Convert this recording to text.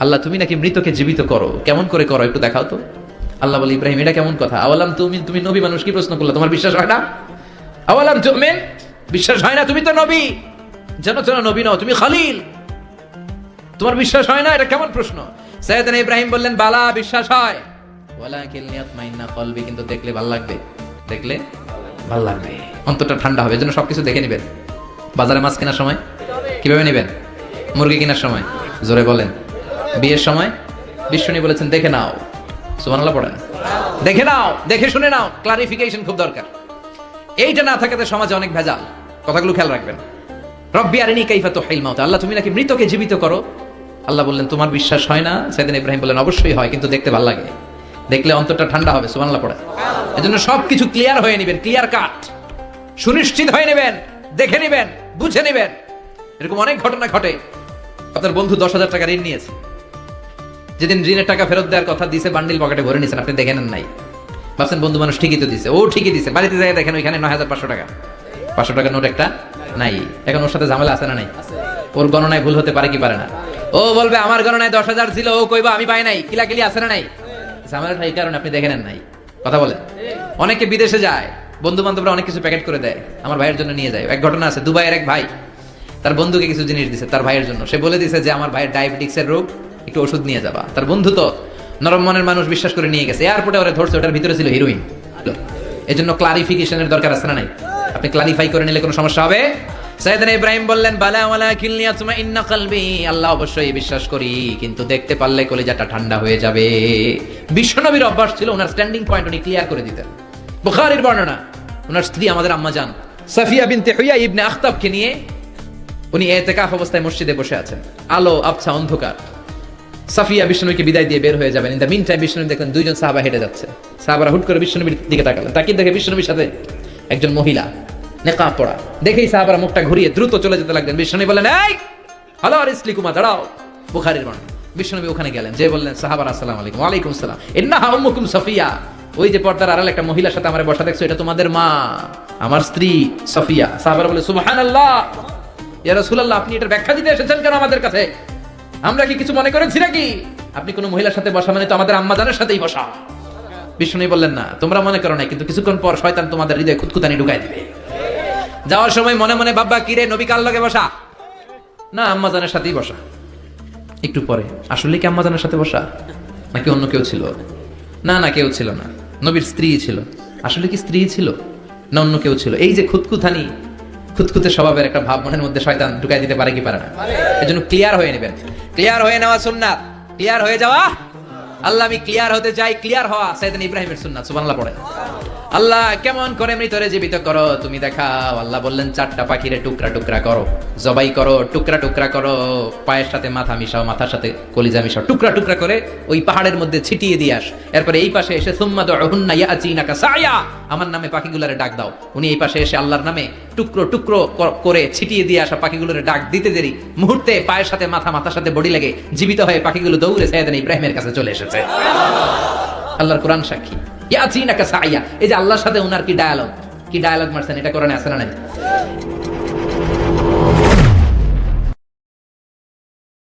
আল্লাহ, তুমি নাকি মৃতকে জীবিত করো? কেমন করে করো? একটু দেখাও তো। আল্লাহ বলে, ইব্রাহিম, এটা কেমন কথা? আওয়ালাম তুমি তুমি নবী, মানুষ কি প্রশ্ন করলে? তোমার বিশ্বাস হয় না? আওয়ালাম তুমি বিশ্বাস হয় না, তুমি তো নবী। যেন যেন নবী নও, তুমি খালিল। তোমার বিশ্বাস হয় না? এটা কেমন প্রশ্ন? সৈয়দান ইব্রাহিম বললেন, বালা, বিশ্বাস হয়। কিন্তু দেখলে ভালো লাগবে। দেখলে ভালো লাগবে। অন্তরটা ঠান্ডা হবে এজন্য সবকিছু দেখে নেবেন। বাজারে মাছ কেনার সময়? কীভাবে নেবেন? মুরগি কেনার সময়? জোরে বলেন। বিয়ের সময়? বিশ্বনী বলেছেন, দেখে নাও। সুবহানাল্লাহ পড়েন। দেখে নাও, দেখে শুনে নাও ক্লারিফিকেশন খুব দরকার। এইটা না থাকাতে সমাজে অনেক ভেজাল। কথাগুলো খেয়াল রাখবেন। রব্বি আরিনি কাইফা তো হাইল মাউতা। আল্লাহ, তুমি নাকি মৃতকে জীবিত করো? আল্লাহ বললেন, তোমার বিশ্বাস হয় না? সেদিন ইব্রাহিম বললেন, অবশ্যই হয়, কিন্তু দেখতে ভালো লাগে। দেখলে অন্তরটা ঠান্ডা হবে। সুবহানাল্লাহ পড়ে এজন্য সবকিছু ক্লিয়ার হয়ে নেবেন ক্লিয়ার কাট সুনিশ্চিত হয়ে নেবেন, দেখে নেবেন, বুঝে নেবেন। এরকম অনেক ঘটনা ঘটে। আপনার বন্ধু দশ হাজার টাকা ঋণ নিয়েছে। যেদিন ঋণের টাকা ফেরত দেওয়ার কথা দিছে বান্ডিল পকেটে ভরে নিয়েছেন আপনি দেখে নেন নাই। ভাবছেন, বন্ধু মানুষ ঠিকই তো দিছে। ও ঠিকই দিছে। বাড়িতে যাই দেখেন, ওইখানে নয় হাজার পাঁচশো টাকা। পাঁচশো টাকা নোট একটা নাই। এখন ওর সাথে ঝামেলা আছে না নাই? ওর গণনায় ভুল হতে পারে কি পারে না? ও বলবে, আমার গণনায় দশ হাজার ছিল। ও কইবা, আমি পাই নাই। কিলাকিলি আছে না নাই? ঝামেলাটা এই কারণে আপনি দেখে নেন নাই। কথা বলেন। অনেকে বিদেশে যায় বন্ধু বান্ধবরা অনেক কিছু প্যাকেট করে দেয়। আমার ভাইয়ের জন্য নিয়ে যায়। এক ঘটনা আছে, দুবাইয়ের এক ভাই, তার বন্ধুকে কিছু জিনিস দিছে, তার ভাইয়ের জন্য। সে বলে দিছে যে, আমার ভাইয়ের ডায়াবেটিক্সের রোগ। একটু ওষুধ নিয়ে যাবা। তার বন্ধু তো নরম মনের মানুষ বিশ্বাস করে নিয়ে গেছে। এয়ারপোর্টে ওরা ধরছে, ওটার ভিতরে ছিল হিরোইন এই জন্য ক্লারিফিকেশনের দরকার আছে না নাই? আপনি ক্লারিফাই করে নিলে কোনো সমস্যা হবে? সাইয়েদনা ইব্রাহিম বললেন, বালা ইন্না কলবি। আল্লাহ অবশ্যই বিশ্বাস করি, কিন্তু দেখতে পারলে কলিজাটা ঠান্ডা হয়ে যাবে। বিশ্বনবীর অভ্যাস ছিল ওনার স্ট্যান্ডিং পয়েন্ট উনি ক্লিয়ার করে দিতেন। বর্ণনা, ওনার স্ত্রী আমাদের আম্মা সাফিয়া বিনতে হুইয়া ইবনে আখতাবকে নিয়ে উনি এতেকাফ অবস্থায় মসজিদে বসে আছেন। আলো, আবছা, অন্ধকার। সাফিয়া বিষ্ণুকে বিদায় দিয়ে বের হয়ে যাবেন। In the mean time Vishnu দেখলেন দুইজন সাহাবা হেঁটে যাচ্ছে। সাহাবারা হুট করে বিষ্ণুবীর দিকে তাকালেন। তাকিয়ে দেখে বিষ্ণুবীর সাথে একজন মহিলা নেকাব পড়া। দেখেই সাহাবারা মুখটা ঘুরিয়ে দ্রুত চলে যেতে লাগলেন। বিষ্ণু বললেন, এই হ্যালো আর ইসলিকুমা দাঁড়াও। বুখারির বর্ণ। বিষ্ণুবী ওখানে গেলেন। যে বললেন, সাহাবার, আসসালাম আলাইকুম। ওয়ালাইকুম সালাম ইন্না উম্মুকুম সাফিয়া। ওই যে পর্দার আড়াল একটা মহিলার সাথে আমার বসা দেখছ, এটা তোমাদের মা, আমার স্ত্রী সাফিয়া। সাহাবারা বলে সুবহানাল্লাহ। ইয়া রাসূলুল্লাহ, আপনি এটার ব্যাখ্যা দিতে এসেছেন কেন আমাদের কাছে? আমরা কি কিছু মনে করেছি নাকি? আপনি কোনো মহিলার সাথে বসা মানে তো আমাদের আম্মাজানের সাথেই বসা। বিষ্ণু বললেন, না, তোমরা মনে করো না কিন্তু কিছুক্ষণ পর শয়তান তোমাদের হৃদয়ে খুদকুতানি ঢুকাই দিবে। যাওয়ার সময় মনে মনে, বাব্বা কিরে নবী কাল লগে বসা? না, আম্মাজানের সাথেই বসা। একটু পরে, আসলে কি আম্মাজানের সাথে বসা? নাকি অন্য কেউ ছিল? না না, কেউ ছিল না। নবীর স্ত্রী ছিল। আসলে কি স্ত্রী ছিল? না, অন্য কেউ ছিল। এই যে খুদকুথানি খুদকুতে স্বভাবের একটা ভাব মনের মধ্যে শয়তান ঢুকাই দিতে পারে কি পারে না। এই জন্য ক্লিয়ার হয়ে নেবেন। ক্লিয়ার হয়ে নেওয়া সুন্নাত। ক্লিয়ার হয়ে যাওয়া? আল্লাহ আমি ক্লিয়ার হতে চাই ক্লিয়ার হওয়া সাইদান ইব্রাহিমের সুন্নাত, সুবহানাল্লাহ পড়ে আল্লাহ, কেমন করে মৃতরে জীবিত করো? তুমি দেখাও, আল্লাহ বললেন, চারটা পাখিরে টুকরা টুকরা করো, জবাই করো, টুকরা টুকরা করো, পায়ের সাথে মাথা মিশাও, মাথার সাথে কলিজা মিশাও, টুকরা টুকরা করে ওই পাহাড়ের মধ্যে ছিটিয়ে দিয়ে আস। এরপরে এই পাশে এসে, সুম্মা আমার নামে পাখিগুলোরে ডাক দাও। উনি এই পাশে এসে আল্লাহর নামে টুকরো টুকরো করে ছিটিয়ে দিয়ে আসা পাখিগুলোরে ডাক দিতে দেরি। মুহূর্তে পায়ের সাথে মাথা, মাথার সাথে বডি লেগে জীবিত হয়ে পাখিগুলো দৌড়ে সাইয়েদান ইব্রাহিমের কাছে চলে এসেছে। আল্লাহর কোরআন সাক্ষী। ইয়াচিনাকা সাইয়া। এই যে আল্লাহর সাথে ওনার কি ডায়ালগ কি ডায়ালগ মারছেন? এটা কোরআনে আছে না নাই?